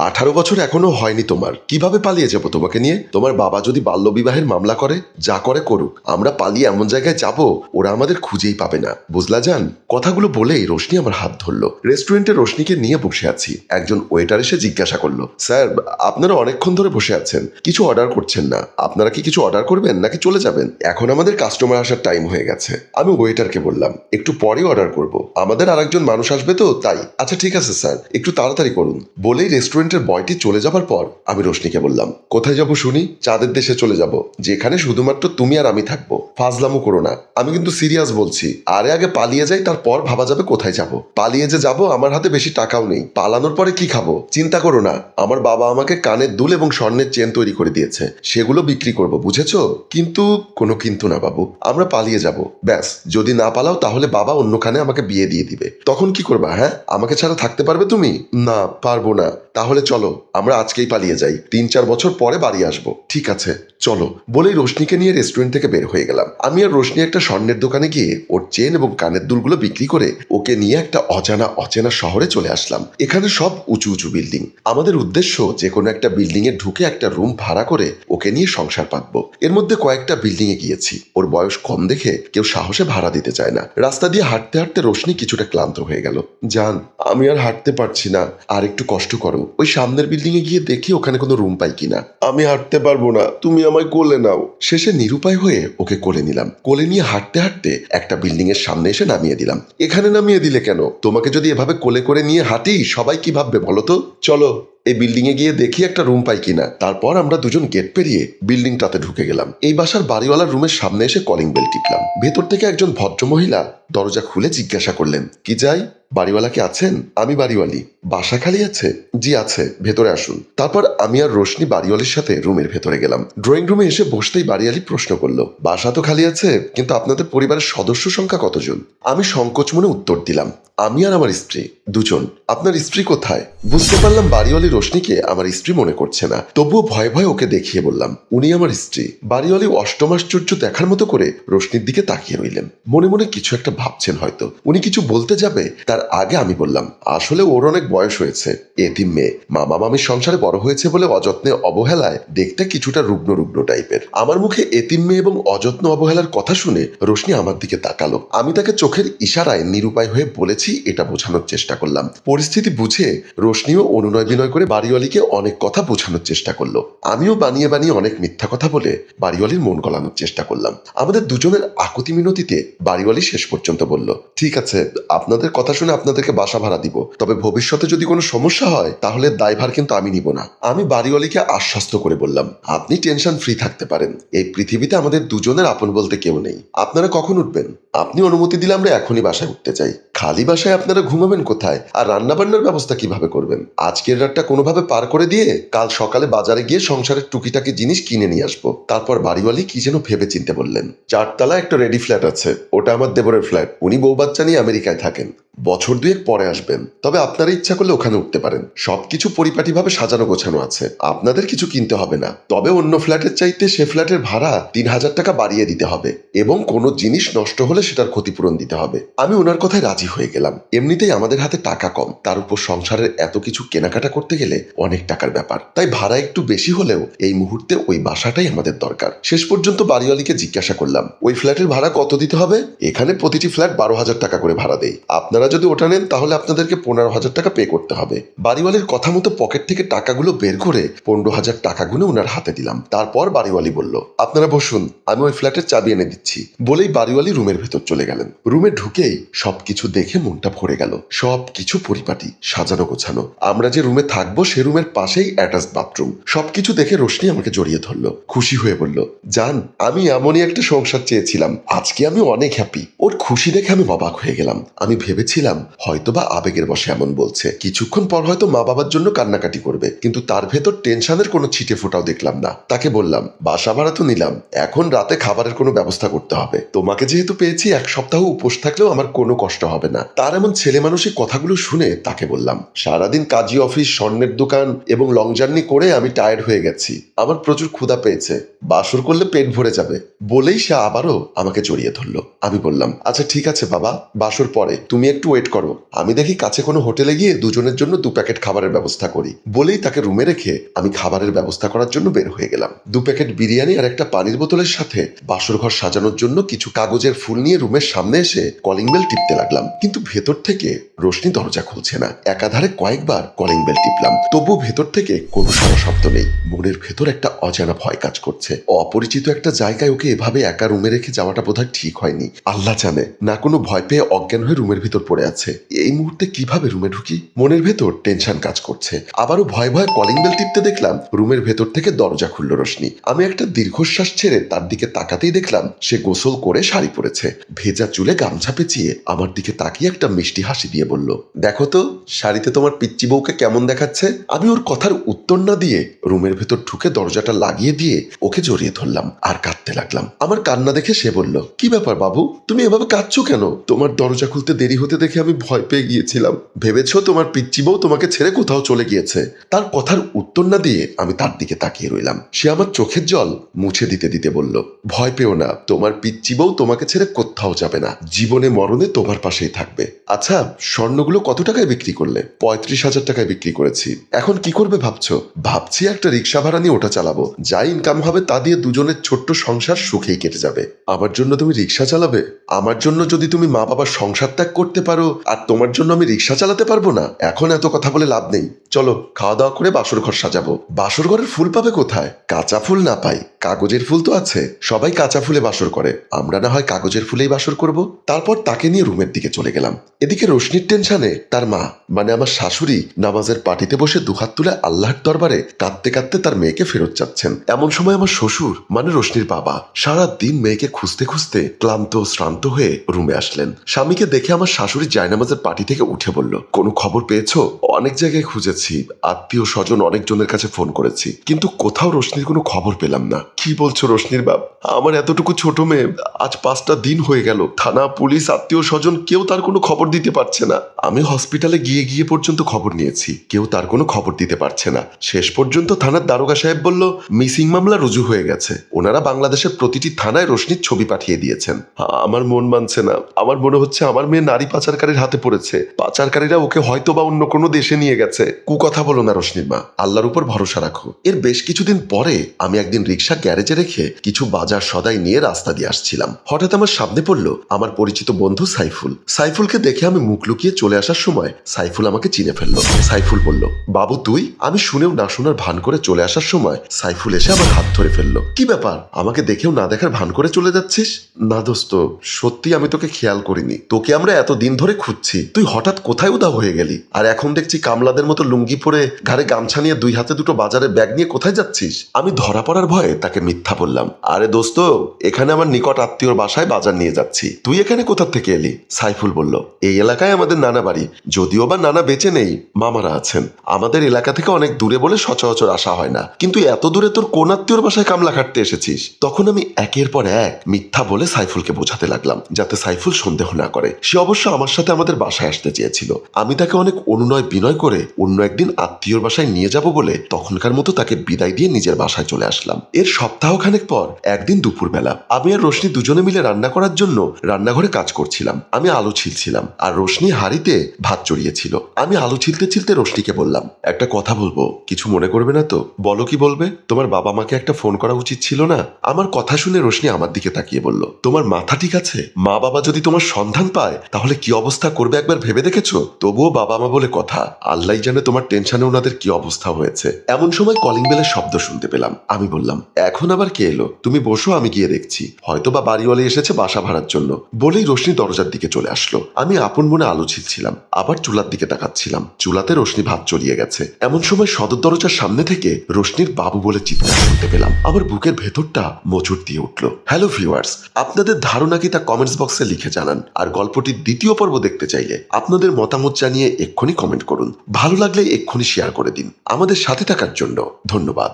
আঠারো বছর এখনও হয়নি তোমার। কীভাবে পালিয়ে যাব তোমাকে নিয়ে? তোমার বাবা যদি বাল্যবিবাহের মামলা করে, যা করে করুক, আমরা পালিয়ে এমন জায়গায় যাব, ওরা আমাদের খুঁজেই পাবে না। বুঝলা যান কথাগুলো বলেই রোশনি আমার হাত ধরলো। রেস্টুরেন্টে রোশনিকে নিয়ে বসে আছি। একজন ওয়েটার এসে জিজ্ঞাসা করল, স্যার, আপনারা অনেকক্ষণ ধরে বসে আছেন। কিছু অর্ডার করছেন না। আপনারা কি কিছু অর্ডার করবেন নাকি চলে যাবেন? এখন আমাদের কাস্টমার আসার টাইম হয়ে গেছে। আমি ওয়েটারকে বললাম, একটু পরে অর্ডার করব। আমাদের আরেকজন মানুষ আসবে তো, তাই? আচ্ছা ঠিক আছে, স্যার। একটু তাড়াতাড়ি করুন। বলেই রেস্টুরেন্টের বয়টি চলে যাবার পর আমি রোশনিকে বললাম, কোথায় যাব শুনি? চাঁদের দেশে চলে যাব। যেখানে শুধুমাত্র তুমি আর আমি থাকব। ফাজলামো করো না। আমি কিন্তু সিরিয়াস বলছি। আরে আগে পালিয়ে যাই, তারপর ভাবা যাবে কোথায় যাব। পালিয়ে যে যাব, আমার হাতে বেশি টাকাও নেই। পালানোর পরে কি খাব? চিন্তা করো না। আমার বাবা আমাকে কানের দুল এবং স্বর্ণের চেন তৈরি করে দিয়েছে। সেগুলো বিক্রি করব, বুঝেছ? কিন্তু, কোনো কিন্তু না বাবু। আমরা পালিয়ে যাব। ব্যাস, যদি না পালাও, তাহলে বাবা অন্যখানে আমাকে বিয়ে দিয়ে দিবে। তখন কি করবা হ্যাঁ? আমাকে ছাড়া থাকতে পারবে তুমি? না, পারব না। তাহলে চলো, আমরা আজকেই পালিয়ে যাই। তিন চার বছর পরে বাড়ি আসব। ঠিক আছে, চলো। বলেই রোশনিকে নিয়ে রেস্টুরেন্ট থেকে বের হয়ে গেলাম। আমি আর রোশনি একটা স্বর্ণের দোকানে গিয়ে ওর চেন এবং কানের দুলগুলো বিক্রি করে ওকে নিয়ে একটা অজানা অচেনা শহরে চলে আসলাম। এখানে সব উঁচু উঁচু বিল্ডিং। আমাদের উদ্দেশ্য যে কোনো একটা বিল্ডিং এ ঢুকে একটা রুম ভাড়া করে ওকে নিয়ে সংসার পাতবো। এর মধ্যে কয়েকটা বিল্ডিং এ গিয়েছি। ওর বয়স কম দেখে কেউ সাহসে ভাড়া দিতে চায় না। রাস্তা দিয়ে হাঁটতে হাঁটতে রোশনি কিছুটা ক্লান্ত হয়ে গেল। জান, আমি আর হাঁটতে পারছি না। আর একটু কষ্ট করো। ওই সামনের বিল্ডিং এ গিয়ে দেখি ওখানে কোনো রুম পাই কিনা। আমি হাঁটতে পারব না, তুমি আমায় কোলে নাও। শেষে নিরুপায় হয়ে ওকে কোলে নিলাম। কোলে নিয়ে হাঁটতে হাঁটতে একটা বিল্ডিং এর সামনে এসে নামিয়ে দিলাম। এখানে নামিয়ে দিলে কেন? তোমাকে যদি এভাবে কোলে করে নিয়ে হাঁটি, সবাই কি ভাববে বলো তো? চলো এই বিল্ডিং এ গিয়ে দেখি একটা রুম পাই কিনা। তারপর আমরা দুজন গেট পেরিয়ে বিল্ডিংটাতে ঢুকে গেলাম। এই বাসার বাড়িওয়ালার রুমের সামনে এসে কলিং বেল টিপলাম। ভেতর থেকে একজন ভদ্রমহিলা দরজা খুলে জিজ্ঞাসা করলেন, কি যাই? বাড়িওয়ালা কি আছেন? আমি বাড়িওয়ালি। বাসা খালি আছে? জি আছে। ভেতরে আসুন। তারপর আমি আর রোশনি বাড়িওয়ালির সাথে রুমের ভেতরে গেলাম। ড্রয়িং রুমে এসে বসতেই বাড়িওয়ালি প্রশ্ন করল, বাসা তো খালি আছে, কিন্তু আপনাদের পরিবারের সদস্য সংখ্যা কতজন? আমি সংকোচ মনে উত্তর দিলাম, আমি আর আমার স্ত্রী। দুজন। আপনার স্ত্রী কোথায়? বুঝতে পারলাম বাড়িওয়ালি রোশনিকে আমার স্ত্রী মনে করছে না। তবুও ভয়ে ভয়ে ওকে দেখিয়ে বললাম, উনি আমার স্ত্রী। বাড়িওয়ালি অষ্টমাশ্চর্য দেখার মতো করে রোশনির দিকে তাকিয়ে রইলেন। মনে মনে কিছু একটা ভাবছেন হয়তো। উনি কিছু বলতে যাবে, তার আগে আমি বললাম, আসলে ওর অনেক বয়স হয়েছে এতিম মেয়ে। মামা মামির সংসারে বড় হয়েছে বলে অযত্নে অবহেলায় দেখতে কিছুটা রুগ্ন রুগ্ন টাইপের। আমার মুখে এতিম মেয়ে এবং অযত্ন অবহেলার কথা শুনে রোশনি আমার দিকে তাকালো। আমি তাকে চোখের ইশারায় নিরুপায় হয়ে বলেছি, এটা বোঝানোর চেষ্টা করলাম। পরিস্থিতি বুঝে রোশনিও অনুনয় বিনয় করে বাড়িওয়ালিকে অনেক কথা বোঝানোর চেষ্টা করল। আমিও বানিয়ে বানিয়ে অনেক মিথ্যা কথা বলে বাড়িওয়ালির মন গলানোর চেষ্টা করলাম। আমাদের দুজনের আকুতি মিনতিতে বাড়িওয়ালি শেষ পর্যন্ত বলল, ঠিক আছে, আপনাদের কথা শুনে আপনাদেরকে বাসা ভাড়া দিব। তবে ভবিষ্যতে যদি কোনো সমস্যা হয়, তাহলে দায়ভার কিন্তু আমি নিব না। আমি বাড়িওয়ালিকে আশ্বস্ত করে বললাম, আপনি টেনশন ফ্রি থাকতে পারেন। এই পৃথিবীতে আমাদের দুজনের আপন বলতে কেউ নেই। আপনারা কখন উঠবেন? আপনি অনুমতি দিলে আমরা এখনই বাসায় উঠতে চাই। খালি বাসায় আপনারা ঘুমাবেন কোথায়? আর রান্নাবান্নার ব্যবস্থা কীভাবে করবেন? আজকের রাতটা কোনোভাবে পার করে দিয়ে কাল সকালে বাজারে গিয়ে সংসারের টুকিটাকি জিনিস কিনে নিয়ে আসব। তারপর বাড়িওয়ালি কি যেন ভেবে চিনতে বললেন। চারতলা একটা রেডি ফ্ল্যাট আছে। ওটা আমার দেবরের ফ্ল্যাট। উনি বউ বাচ্চা নিয়ে আমেরিকায় থাকেন। বছর দুয়েক পরে আসবেন, তবে আপনারা ইচ্ছা করলে ওখানে উঠতে পারেন। সবকিছু পরিপাটিভাবে সাজানো গোছানো আছে। আপনাদের কিছু কিনতে হবে না। তবে অন্য ফ্ল্যাটের চাইতে সে ফ্ল্যাটের ভাড়া তিন হাজার টাকা বাড়িয়ে দিতে হবে এবং কোনো জিনিস নষ্ট হলে সেটার ক্ষতিপূরণ দিতে হবে। আমি ওনার কথায় রাজি হয়ে গেলাম। এমনিতেই আমাদের হাতে টাকা কম। তার উপর সংসারের এত কিছু কেনাকাটা করতে গেলে অনেক টাকার ব্যাপার। তাই ভাড়া একটু বেশি হলেও এই মুহূর্তে ওই বাসাটাই আমাদের দরকার। শেষ পর্যন্ত বাড়িওয়ালিকে জিজ্ঞাসা করলাম, ওই ফ্ল্যাটের ভাড়া কত দিতে হবে? এখানে প্রতিটি ফ্ল্যাট বারো হাজার টাকা করে ভাড়া দেয়। আপনারা যদি ওটা নেন, তাহলে আপনাদেরকে পনেরো হাজার টাকা পে করতে হবে। বাড়িওয়ালির কথা মতো পকেট থেকে টাকাগুলো বের করে পনেরো হাজার টাকা গুনে ওনার হাতে দিলাম। তারপর বাড়িওয়ালি বলল, আপনারা বসুন, আমি ওই ফ্ল্যাটের চাবি এনে দিচ্ছি। বলেই বাড়িওয়ালি রুমের ভেতর চলে গেলেন। রুমে ঢুকেই সবকিছু দেখে মনটা ভরে গেল। সব কিছু পরিপাটি, সাজানো গোছানো। আমরা যে রুমে থাকব, সে রুমের পাশেই অ্যাটাচ বাথরুম সবকিছু দেখে রোশনি আমাকে জড়িয়ে ধরলো। খুশি হয়ে বলল, জান, আমি এমনই একটা সংসার চেয়েছিলাম। আজকে আমি অনেক হ্যাপি ওর খুশি দেখে আমি অবাক হয়ে গেলাম। আমি ভেবেছিলাম, হয়তোবা আবেগের বসে এমন বলছে। কিছুক্ষণ পর হয়তো মা বাবার জন্য কান্নাকাটি করবে, কিন্তু তার ভেতর টেনশনের কোনো ছিটে ফোটাও দেখলাম না। তাকে বললাম, বাসা ভাড়া তো নিলাম, এখন রাতে খাবারের কোনো ব্যবস্থা করতে হবে। তোমাকে যেহেতু পেয়েছি, এক সপ্তাহ উপোস থাকলেও আমার কোনো কষ্ট হবে না। তার এমন ছেলে মানুষের কথাগুলো শুনে তাকে বললাম, সারাদিন কাজী অফিস, স্বর্ণের দোকান এবং লং জার্নি করে আমি টায়ার্ড হয়ে গেছি। আমার প্রচুর ক্ষুধা পেয়েছে। বাসর করলে পেট ভরে যাবে। বলেই সে আবারও আমাকে জড়িয়ে ধরলো। আমি বললাম আচ্ছা ঠিক আছে বাবা, বাসর পরে। তুমি একটু একটু ওয়েট করো। আমি দেখি কাছে কোনো হোটেলে গিয়ে দুজনের জন্য দু প্যাকেট খাবারের ব্যবস্থা করি। বলেই তাকে রুমে রেখে আমি খাবারের ব্যবস্থা করার জন্য বের হয়ে গেলাম। দু প্যাকেট বিরিয়ানি আর একটা পানির বোতলের সাথে বাসর ঘর সাজানোর জন্য কিছু কাগজের ফুল নিয়ে রুমের সামনে এসে কলিং বেল টিপতে লাগলাম। কিন্তু ভেতর থেকে রোশনি দরজা খুলছে না। একাধারে কয়েকবার কলিং বেল টিপলাম। তবুও ভেতর থেকে কোনো সারা শব্দ নেই। মনের ভেতর একটা অজানা ভয় কাজ করছে। অপরিচিত একটা জায়গায় ওকে এভাবে একা রুমে রেখে যাওয়াটা বোধহয় ঠিক হয়নি। আল্লাহ জানে। না কোনো ভয় পেয়ে অজ্ঞান হয়ে রুমের ভিতর পড়ে আছে। এই মুহূর্তে কীভাবে রুমে ঢুকি? মনের ভেতর টেনশন কাজ করছে। আবারও ভয় ভয় কলিং বেল টিপতে দেখলাম রুমের ভেতর থেকে দরজা খুলল রশ্মি আমি একটা দীর্ঘশ্বাস ছেড়ে তার দিকে তাকাতেই দেখলাম সে গোসল করে শাড়ি পরেছে। ভেজা চুলে গামছা পেঁচিয়ে আমার দিকে তাকিয়ে একটা মিষ্টি হাসি দিয়ে বলল, দেখো তো, শাড়িতে তোমার পিচ্চি বউকে কেমন দেখাচ্ছে? আমি ওর কথার উত্তর না দিয়ে রুমের ভেতর ঢুকে দরজাটা লাগিয়ে দিয়ে ওকে জড়িয়ে ধরলাম আর কাঁদতে লাগলাম। আমার কান্না দেখে সে বলল, কি ব্যাপার বাবু? তুমি এভাবে কাঁদছো কেন? তোমার দরজা খুলতে দেরি হতে দেখে আমি ভয় পেয়ে গিয়েছিলাম। ভেবেছো তোমার পিচ্চি বউ তোমাকে ছেড়ে কোথাও চলে গিয়েছে? তার কথার উত্তর না দিয়ে আমি তার দিকে তাকিয়ে রইলাম। সে আমার চোখের জল মুছে দিতে দিতে বলল, ভয় পেও না, তোমার পিচ্চি বউ তোমাকে ছেড়ে কোথাও যাবে না। জীবনে মরণে তোমার পাশেই থাকবে। আচ্ছা স্বর্ণগুলো কত টাকায় বিক্রি করলে? পঁয়ত্রিশ হাজার টাকায় বিক্রি করেছি। এখন কি করবে ভাবছ? ভাবছি একটা রিক্সা ভাড়া নিয়ে ওটা চালাবো। যা ইনকাম হবে তা দিয়ে দুজনের ছোট্ট সংসার সুখেই কেটে যাবে। আমার জন্য তুমি রিক্সা চালাবে? আমার জন্য যদি তুমি মা বাবার সংসার ত্যাগ করতে পারো। আর তোমার জন্য আমি রিক্সা চালাতে পারব না। এখন এত কথা বলে লাভ নেই। চলো খাওয়া দাওয়া করে বাসর ঘর সাজাবো। বাসর ঘরের ফুল পাবে কোথায়? কাঁচা ফুল না পাই। কাগজের ফুল তো আছে। সবাই কাঁচা ফুলে বাসর করে। আমরা না হয় কাগজের ফুলেই বাসর করব। তারপর তাকে নিয়ে রুমের দিকে চলে গেলাম। এদিকে রোশনির টেনশনে তার মা মানে আমার শাশুড়ি, নামাজের পাটিতে বসে দুহাত তুলে আল্লাহর দরবারে কাঁদতে কাঁদতে তার মেয়েকে ফেরত যাচ্ছেন। এমন সময় আমার শ্বশুর মানে রোশনির বাবা সারা দিন মেয়েকে খুঁজতে খুঁজতে ক্লান্ত শ্রান্ত হয়ে রুমে আসলেন। স্বামীকে দেখে আমার শাশুড়ি জায়নামাজের পাটি থেকে উঠে বলল, কোনো খবর পেয়েছ? অনেক জায়গায় খুঁজেছি। আত্মীয় স্বজন অনেকজনের কাছে ফোন করেছি। কিন্তু কোথাও রোশনির কোনো খবর পেলাম না। কি বলছো রোশনির বাপ? আমার এতটুকু ছোট মেয়ে, আজ পাঁচটা দিন হয়ে গেল। থানা, পুলিশ, আত্মীয় স্বজন, কেউ তার কোনো খবর দিতে পারছে না। আমি হসপিটালে গিয়ে গিয়ে পর্যন্ত খবর নিয়েছি। কেউ তার কোনো খবর দিতে পারছে না। শেষ পর্যন্ত থানার দারোগা সাহেব বলল, মিসিং মামলা রুজু হয়ে গেছে। ওনারা বাংলাদেশের প্রতিটি থানায় রোশনির ছবি পাঠিয়ে দিয়েছেন। আমার মন মানছে না। আমার মনে হচ্ছে আমার মেয়ে নারী পাচারকারীর হাতে পড়েছে। পাচারকারীরা ওকে হয়তো বা অন্য কোনো দেশে নিয়ে গেছে। কুকথা বলো না রোশনির মা। আল্লাহর উপর ভরসা রাখো। এর বেশ কিছুদিন পরে আমি একদিন রিক্সা গ্যারেজে রেখে কিছু বাজার সদাই নিয়ে রাস্তা দিয়ে আসছিলাম। হঠাৎ আমার সামনে পড়ল আমার পরিচিত বন্ধু সাইফুল। সাইফুলকে দেখে আমি মুখ লুকিয়ে চলে আসার সময় সাইফুল আমাকে চিনে ফেলল। সাইফুল বলল, বাবু, তুই? আমি শুনেও না শোনার ভান করে চলে আসার সময় সাইফুল এসে আমার হাত ধরে ফেলল। কি ব্যাপার? আমাকে দেখেও না দেখার ভান করে চলে যাচ্ছিস? না দোস্ত, সত্যি আমি তোকে খেয়াল করিনি। তোকে আমরা এত দিন ধরে খুঁজছি। তুই হঠাৎ কোথায় উদা হয়ে গেলি? আর এখন দেখছি কামলাদের মতো লুঙ্গি পরে ঘাড়ে গামছা নিয়ে দুই হাতে দুটো বাজারে ব্যাগ নিয়ে কোথায় যাচ্ছিস? আমি ধরা পড়ার ভয়ে তাকে মিথ্যা বললাম। আরে দোস্ত, এখানে আমার নিকট আত্মীয়র বাসায় বাজার নিয়ে যাচ্ছি। তুই এখানে কোথা থেকে এলি? সাইফুল বলল, এই এলাকায় আমাদের নানা বাড়ি। যদিও বা নানা বেঁচে নেই, মামারা আছেন। আমাদের এলাকা থেকে অনেক দূরে বলে সচরাচর আসা হয় না। কিন্তু এত দূরে তোর কোন আত্মীয়র বাসায় কামলা খাটতে এসেছিস? তখন আমি একের পর এক মিথ্যা বলে সাইফুলকে বোঝাতে লাগলাম, যাতে সাইফুল সন্দেহ না করে। সে অবশ্য আমার সাথে আমাদের বাসায় আসতে চেয়েছিল। আমি তাকে অনেক অনুনয় বিনয় করে অন্য একদিন আত্মীয়র বাসায় নিয়ে যাব বলে তখনকার মতো তাকে বিদায় দিয়ে নিজের বাসায় চলে আসলাম। এর সপ্তাহখানেক পর, একদিন দুপুরবেলা, আমি আর রোশনি দুজনে মিলে রান্না করার জন্য রান্নাঘরে কাজ করছিলাম। আমি আলু ছিলছিলাম, আর রোশনি হাড়িতে ভাত চড়িয়েছিল আমি আলু ছিলতে ছিলতে রোশনিকে বললাম, একটা কথা বলব, কিছু মনে করবে না তো? বলো কি বলবে? তোমার বাবা মাকে একটা ফোন করা উচিত ছিল না? আমার কথা শুনে রোশনি আমার দিকে তাকিয়ে বলল, তোমার মাথা ঠিক আছে? মা বাবা যদি তোমার সন্ধান পায়, তাহলে কি অবস্থা করবে একবার ভেবে দেখেছ? তবুও বাবা মা বলে কথা আল্লাহ জানে তোমার টেনশনে ওনাদের কি অবস্থা হয়েছে। এমন সময় কলিং বেলের শব্দ শুনতে পেলাম। আমি বললাম এখন আবার কে এলো? তুমি বসো, আমি গিয়ে দেখছি। হয়তো বা বাড়িওয়ালি এসেছে বাসা ভাড়ার জন্য। বলেই রোশনি দরজার দিকে চলে আসলো। আমি আপন মনে আলো ছিলছিলাম আবার চুলার দিকে তাকাচ্ছিলাম। চুলাতে রোশনি ভাত চড়িয়ে গেছে। এমন সময় সদর দরজার সামনে থেকে রোশনির বাবু বলে চিৎকার শুনতে পেলাম। আমার বুকের ভেতরটা মোচড় দিয়ে উঠল। হ্যালো ভিউয়ার্স, আপনাদের ধারণা কি তা কমেন্টস বক্সে লিখে জানান। আর গল্পটির দ্বিতীয় পর্ব দেখতে চাইলে আপনাদের মতামত জানিয়ে এক্ষুনি কমেন্ট করুন। ভালো লাগলে এক্ষুনি শেয়ার করে দিন। আমাদের সাথে থাকার জন্য ধন্যবাদ।